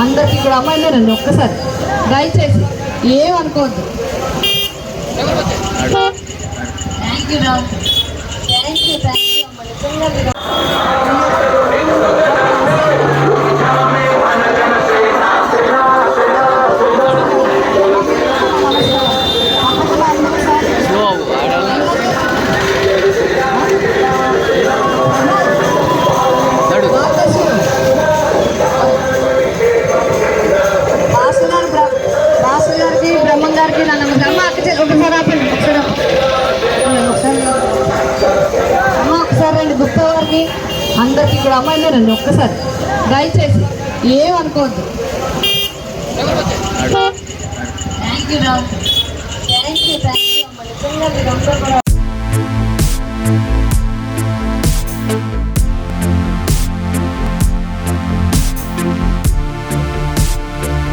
అందరికి ఇక్కడ అమ్మాయిలు రండి ఒక్కసారి. దయచేసి ఏమనుకోవద్దు thank you thank you thank you గారికి బ్రహ్మం గారికి నా నమస్కారం అమ్మ అక్క ఒకసారి ఆపండి ఒకసారి. ఒకసారి అమ్మ ఒకసారి రండి గుప్తా గారికి అందరికి ఇక్కడ అమ్మాయిలు రండి ఒక్కసారి. దయచేసి ఏమనుకోవద్దు thank you thank you thank you అమ్మ. నిజంగా